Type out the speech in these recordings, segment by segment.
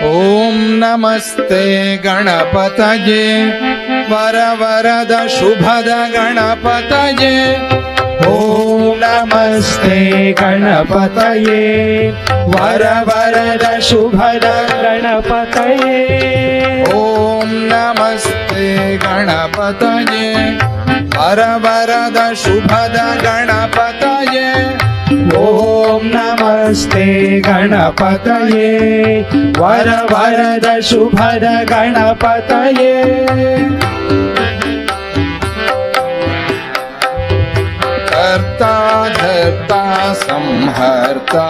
ॐ नमस्ते गणपतये वरवरद शुभद गणपतये ॐ नमस्ते गणपतये वरवरद शुभद गणपतये ॐ नमस्ते गणपतये वरवरद शुभद गणपतये ॐ नमस्ते गणपतये। वरवरद शुभद गणपतये। कर्ता धर्ता संहर्ता।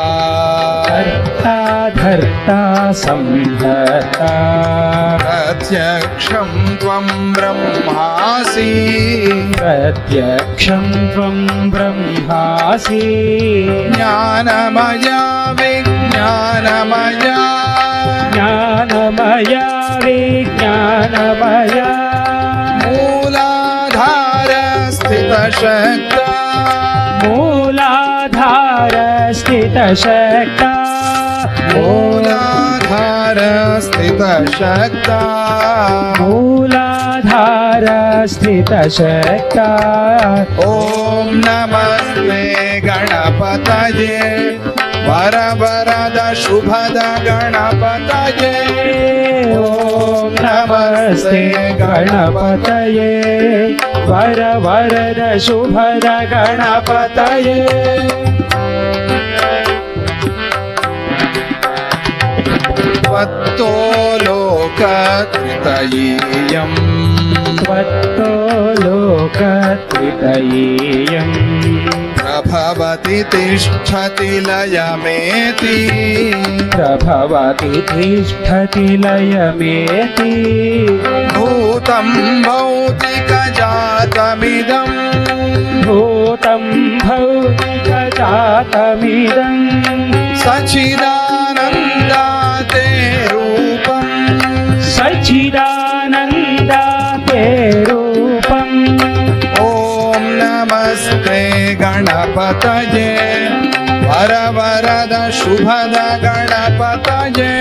धर्ता संहर्ता। प्रत्यक्षं त्वं ब्रह्मासि। प्रत्यक्षं त्वं ब्रह्मासि। ज्ञानमया विज्ञानमया। ज्ञानमया विज्ञानमया। मूलाधार स्थितशक्ता मूलाधार मूलाधार स्थितशक्ता मूलाधार स्थितशक्ता ॐ नमस्ते गणपतये। वरवरद शुभद गणपतये। ॐ नमस्ते गणपतये। वर वरद शुभद गणपतये। त्वत्तो लोकत्रितयीयम् त्वत्तो लोकत्रितयेयम् प्रभवति तिष्ठति लयमेति प्रभवति तिष्ठति लयमेति भूतं भौतिकजातमिदम् भूतं भौतिकजातमिदम् सचिदानन्दाते रूपम् सच्चिदानन्दाते रूपम् ॐ नमस्ते गणपतये वरवरद शुभद गणपतये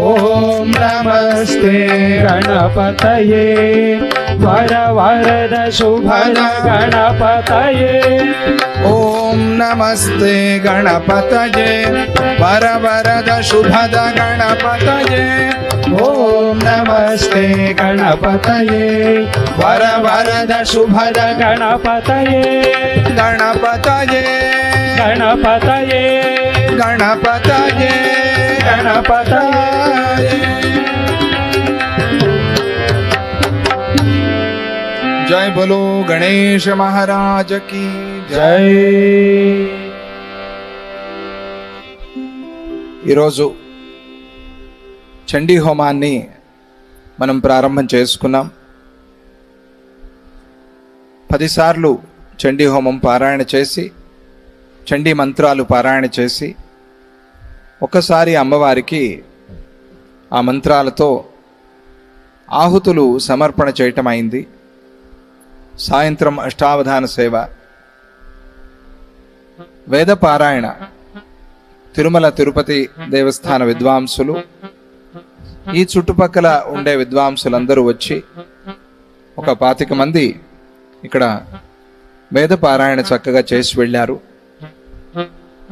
ॐ नमस्ते गणपतये वर वरद शुभद गणपतये ॐ नमस्ते गणपतये वरवरद शुभद गणपतये ॐ नमस्ते गणपतये वर वरद शुभद गणपतये गणपतये गणपतये गणपतये गणपतये जय बोलो गणेश महाराज की जय జై ఈరోజు చండీ హోమాన్ని మనం ప్రారంభం చేసుకున్నాం. పదిసార్లు చండీ హోమం పారాయణ చేసి చండీ మంత్రాలు పారాయణ చేసి ఒకసారి అమ్మవారికి ఆ మంత్రాలతో ఆహుతులు సమర్పణ చేయటం అయింది. సాయంత్రం అష్టావధాన సేవ. వేద పారాయణ. తిరుమల తిరుపతి దేవస్థాన విద్వాంసులు ఈ చుట్టుపక్కల ఉండే విద్వాంసులందరూ వచ్చి ఒక పాతిక మంది ఇక్కడ వేద పారాయణ చక్కగా చేసి వెళ్ళారు.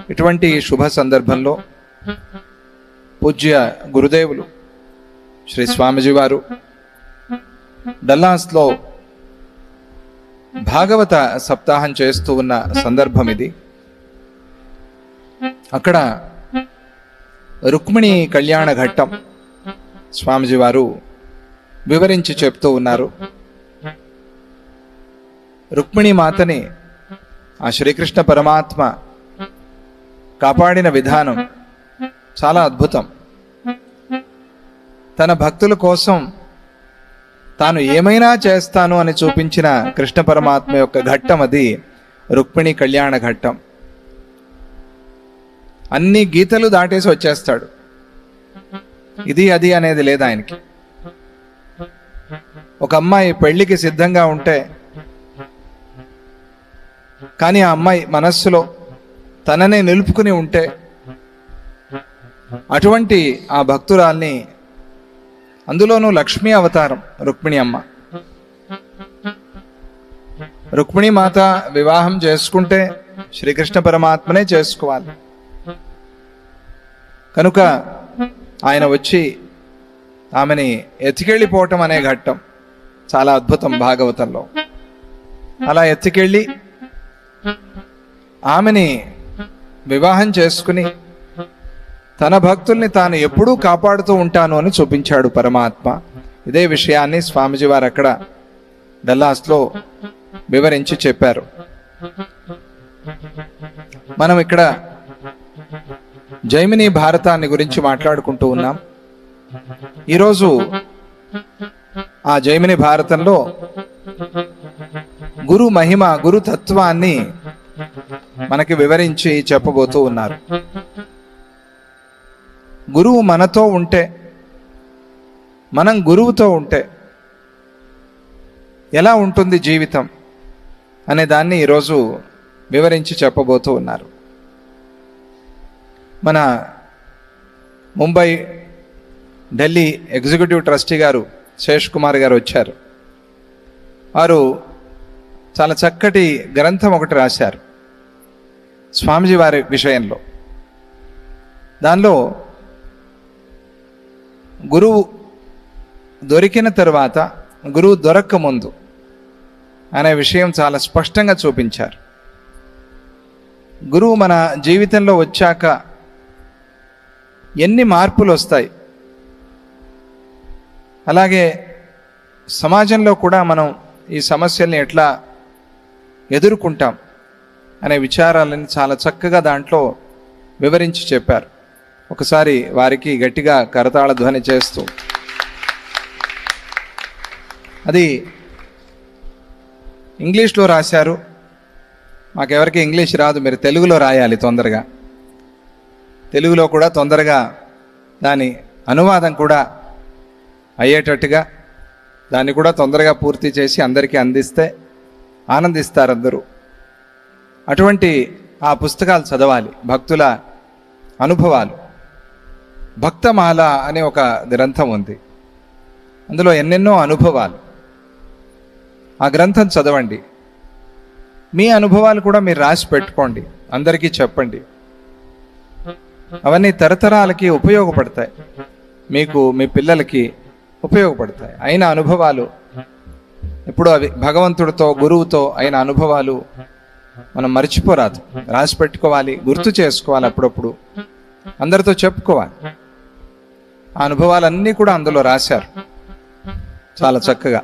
ఇటువంటి శుభ సందర్భంలో పూజ్య గురుదేవులు శ్రీ స్వామిజీ వారు డల్లాస్లో భాగవత సప్తాహం చేస్తూ ఉన్న సందర్భం ఇది. అక్కడ రుక్మిణి కళ్యాణ ఘట్టం స్వామిజీ వారు వివరించి చెప్తూ ఉన్నారు. రుక్మిణి మాతని ఆ శ్రీకృష్ణ పరమాత్మ కాపాడిన విధానం చాలా అద్భుతం. తన భక్తుల కోసం తాను ఏమైనా చేస్తాను అని చూపించిన కృష్ణ పరమాత్మ యొక్క ఘట్టం అది రుక్మిణి కళ్యాణ ఘట్టం. అన్ని గీతలు దాటేసి వచ్చేస్తాడు. ఇది అది అనేది లేదు ఆయనకి. ఒక అమ్మాయి పెళ్ళికి సిద్ధంగా ఉంటే కానీ ఆ అమ్మాయి మనస్సులో తననే నిలుపుకుని ఉంటే అటువంటి ఆ భక్తురాల్ని అందులోనూ లక్ష్మీ అవతారం రుక్మిణి అమ్మ. రుక్మిణి మాత వివాహం చేసుకుంటే శ్రీకృష్ణ పరమాత్మనే చేసుకోవాలి. కనుక ఆయన వచ్చి ఆమెని ఎత్తికెళ్ళిపోవటం అనే ఘట్టం చాలా అద్భుతం భాగవతంలో. అలా ఎత్తికెళ్ళి ఆమెని వివాహం చేసుకుని తన భక్తుల్ని తాను ఎప్పుడూ కాపాడుతూ ఉంటాను అని చూపించాడు పరమాత్మ. ఇదే విషయాన్ని స్వామిజీ వారు అక్కడ డల్లాస్లో వివరించి చెప్పారు. మనం ఇక్కడ జైమిని భారతాన్ని గురించి మాట్లాడుకుంటూ ఉన్నాం. ఈరోజు ఆ జైమిని భారతంలో గురు మహిమ గురు తత్వాన్ని మనకి వివరించి చెప్పబోతూ ఉన్నారు. గురువు మనతో ఉంటే మనం గురువుతో ఉంటే ఎలా ఉంటుంది జీవితం అనే దాన్ని ఈరోజు వివరించి చెప్పబోతూ ఉన్నారు. మన ముంబై ఢిల్లీ ఎగ్జిక్యూటివ్ ట్రస్టీ గారు శేష్ కుమార్ గారు వచ్చారు. వారు చాలా చక్కటి గ్రంథం ఒకటి రాశారు స్వామిజీ వారి విషయంలో. దానిలో గురువు దొరికిన తర్వాత గురువు దొరక్కముందు అనే విషయం చాలా స్పష్టంగా చూపించారు. గురువు మన జీవితంలో వచ్చాక ఎన్ని మార్పులు వస్తాయి. అలాగే సమాజంలో కూడా మనం ఈ సమస్యల్ని ఎట్లా ఎదుర్కొంటాం అనే విచారాలని చాలా చక్కగా దాంట్లో వివరించి చెప్పారు. ఒకసారి వారికి గట్టిగా కరతాళ ధ్వని చేస్తూ. అది ఇంగ్లీష్లో రాశారు. మాకెవరికి ఇంగ్లీష్ రాదు మీరు తెలుగులో రాయాలి తొందరగా. తెలుగులో కూడా తొందరగా దాని అనువాదం కూడా అయ్యేటట్టుగా దాన్ని కూడా తొందరగా పూర్తి చేసి అందరికీ అందిస్తే ఆనందిస్తారు అందరూ అటువంటి ఆ పుస్తకాలు చదవాలి భక్తుల అనుభవాలు. భక్తమాల అనే ఒక గ్రంథం ఉంది. అందులో ఎన్నెన్నో అనుభవాలు. ఆ గ్రంథం చదవండి. మీ అనుభవాలు కూడా మీరు రాసి పెట్టుకోండి. అందరికీ చెప్పండి. అవన్నీ తరతరాలకి ఉపయోగపడతాయి. మీకు మీ పిల్లలకి ఉపయోగపడతాయి. అయిన అనుభవాలు ఇప్పుడు అవి భగవంతుడితో గురువుతో అయిన అనుభవాలు మనం మర్చిపోరాదు. రాసి పెట్టుకోవాలి గుర్తు చేసుకోవాలి అప్పుడప్పుడు. అందరితో చెప్పుకోవాలి. ఆ అనుభవాలన్నీ కూడా అందులో రాశారు. చాలా చక్కగా.